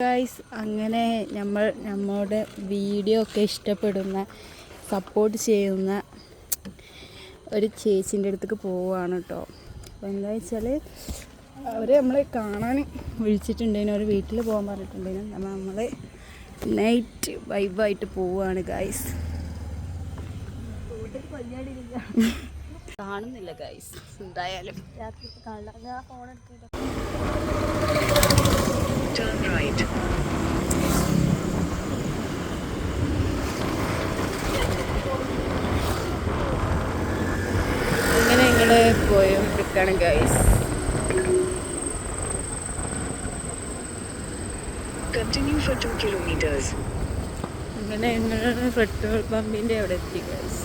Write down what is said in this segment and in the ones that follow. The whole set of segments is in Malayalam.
ഗൈസ് അങ്ങനെ നമ്മൾ നമ്മുടെ വീഡിയോ ഒക്കെ ഇഷ്ടപ്പെടുന്ന സപ്പോർട്ട് ചെയ്യുന്ന ഒരു ചേച്ചീന്റെ അടുത്തേക്ക് പോവുകയാണ് കേട്ടോ അപ്പോൾ എന്താ വെച്ചാൽ അവർ നമ്മളെ കാണാൻ വിളിച്ചിട്ടുണ്ടേനു അവർ വീട്ടിൽ പോകാൻ പറഞ്ഞിട്ടുണ്ടേനു. നമ്മൾ നമ്മൾ നൈറ്റ് വൈബായിട്ട് പോവുകയാണ് ഗൈസ് കാണുന്നില്ല ഗൈസ് എന്തായാലും. Turn right. അങ്ങനെ ഞങ്ങൾ പോയോണ്ടിരിക്കുകയാണ് ഗൈസ് കണ്ടിന്യൂ ഫോർ 2 കിലോമീറ്റേഴ്സ് അങ്ങനെ ഞങ്ങൾ പെട്രോൾ പമ്പിന്റെ അവിടെ എത്തി ഗൈസ്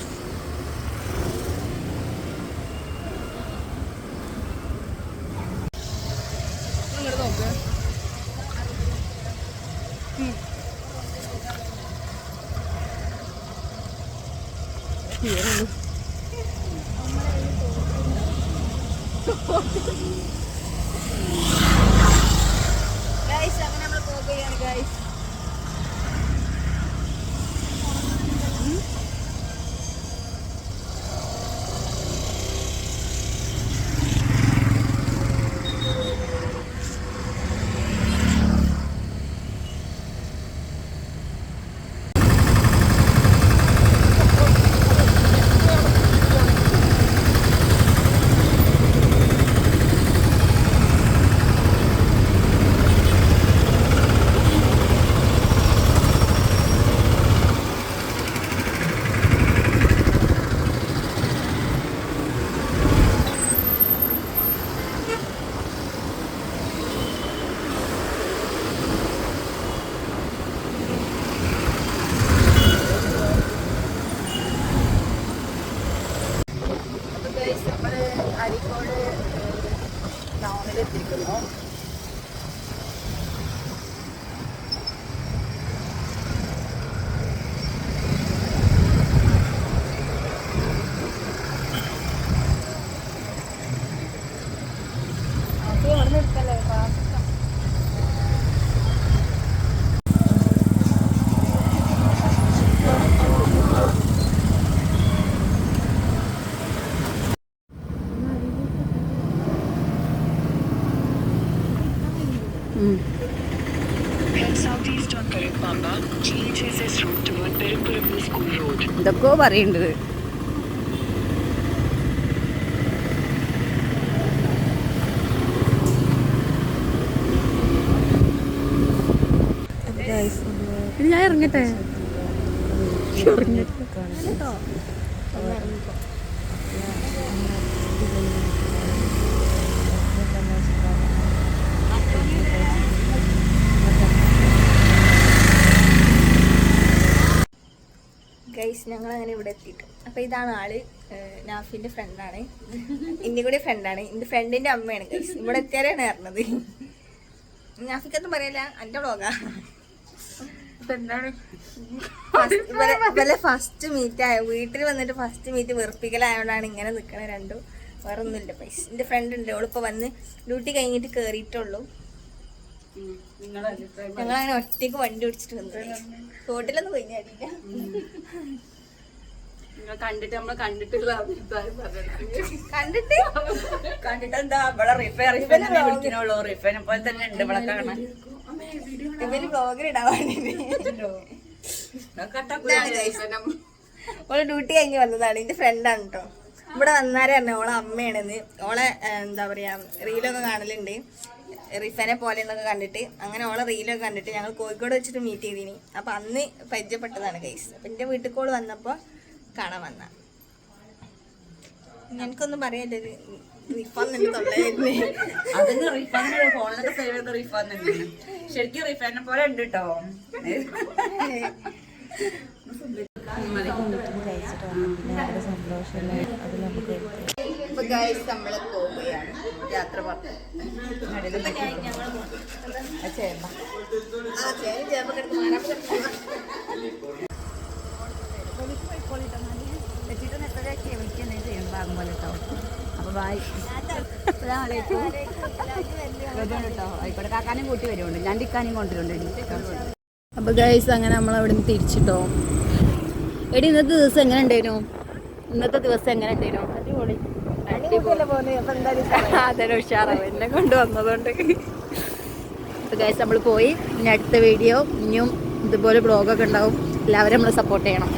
ഗൈസ് അങ്ങനെ നമ്മൾ പോകുകയാണ് ഗൈസ് അപ്പോൾ சேர்த்திருக்கணும் എന്തൊക്കെയോ പറയേണ്ടത്. ഞാൻ ഇറങ്ങട്ടെ. ഇറങ്ങട്ടെ. ഞങ്ങൾ അങ്ങനെ ഇവിടെ എത്തിയിട്ട്. അപ്പൊ ഇതാണ് ആൾ നാഫിന്റെ ഫ്രണ്ടാണ്. ഇന്റെ കൂടെ ഫ്രണ്ടാണ്. എന്റെ ഫ്രണ്ടിന്റെ അമ്മയാണ് ഇവിടെ എത്തിയാലാണ് അറിഞ്ഞത്. നാഫിക്കൊന്നും പറയല്ല എന്റെ വ്ളോഗാ ഇവരെ ഫസ്റ്റ് മീറ്റ് ആയ വീട്ടിൽ വന്നിട്ട് ഫസ്റ്റ് മീറ്റ് വെറുപ്പിക്കലായോണ്ടാണ് ഇങ്ങനെ നിക്കണ രണ്ടും. വേറെ ഒന്നുമില്ല പൈസ എന്റെ ഫ്രണ്ട് ഉണ്ട്. ഓളിപ്പൊ വന്ന് ഡ്യൂട്ടി കഴിഞ്ഞിട്ട് കേറിയിട്ടുള്ളൂ. ഞങ്ങളങ്ങനെ ഒറ്റയ്ക്ക് വണ്ടി ഓടിച്ചിട്ട് വന്നു ചാടിയില്ല നിങ്ങൾ കണ്ടിട്ട് നമ്മളെ കണ്ടിട്ടുള്ള അഭിപ്രായം പറഞ്ഞു കണ്ടിട്ട് കണ്ടിട്ട്? എന്താ ഇവിടെ റിഫേ റിഫേനെ വിളിക്കണുള്ളൂ. റിഫേനെ പോലെ തന്നെ ഉണ്ട് ഇവിടെ കാണാൻ. ഇവർ ബ്ലോഗർ ഇടാൻ ഓൾ ഡ്യൂട്ടി കഴിഞ്ഞ് വന്നതാണ്. എന്റെ ഫ്രണ്ടാണ് കേട്ടോ ഇവിടെ വന്നാരെ തന്നെ ഓളെ അമ്മയാണെന്ന്. ഓളെ എന്താ പറയാ റീലൊക്കെ കാണലുണ്ട്. റിഫനെ പോലെ എന്നൊക്കെ കണ്ടിട്ട്. അങ്ങനെ ഓളെ റീലൊക്കെ കണ്ടിട്ട് ഞങ്ങൾ കോഴിക്കോട് വെച്ചിട്ട് മീറ്റ് ചെയ്തിനി. അപ്പൊ അന്ന് പരിചയപ്പെട്ടതാണ് കേസ് അപ്പൊ എന്റെ വീട്ടിൽ കോൾ വന്നപ്പോ കാണാൻ വന്ന. എനിക്കൊന്നും പറയാല്ലേ തൊള്ളായിരുന്നേ അതിന് ഫോണിലൊക്കെ സേവ് ചെയ്ത ശരിക്കും പോലെ ഉണ്ട് കേട്ടോ നമ്മൾ പോവുകയാണ്. യാത്ര പറഞ്ഞു. ആ മാറാൻ ഭാഗം പോലെ കേട്ടോ അപ്പൊ ബായ് കേട്ടോ ആയിക്കോട്ടെ. കാക്കാനും കൂട്ടി വരുന്നുണ്ട്. ഞാൻ ടിക്കാനും കൊണ്ടുവരുന്നുണ്ട്. അപ്പോൾ ഗൈസ് അങ്ങനെ നമ്മൾ അവിടെ നിന്ന് തിരിച്ചിട്ടോ. എടി ഇന്നത്തെ ദിവസം എങ്ങനെ ഉണ്ടായിരുന്നു? ഇന്നത്തെ ദിവസം എങ്ങനെ ഉണ്ടായിരുന്നു? അടിപൊളി. ഉഷാറാവും എന്നെ കൊണ്ട് വന്നതുകൊണ്ട്. അപ്പോൾ ഗൈസ് നമ്മൾ പോയി. ഇനി അടുത്ത വീഡിയോ ഇനിയും ഇതുപോലെ ബ്ലോഗൊക്കെ ഉണ്ടാവും. എല്ലാവരും നമ്മൾ സപ്പോർട്ട് ചെയ്യണം.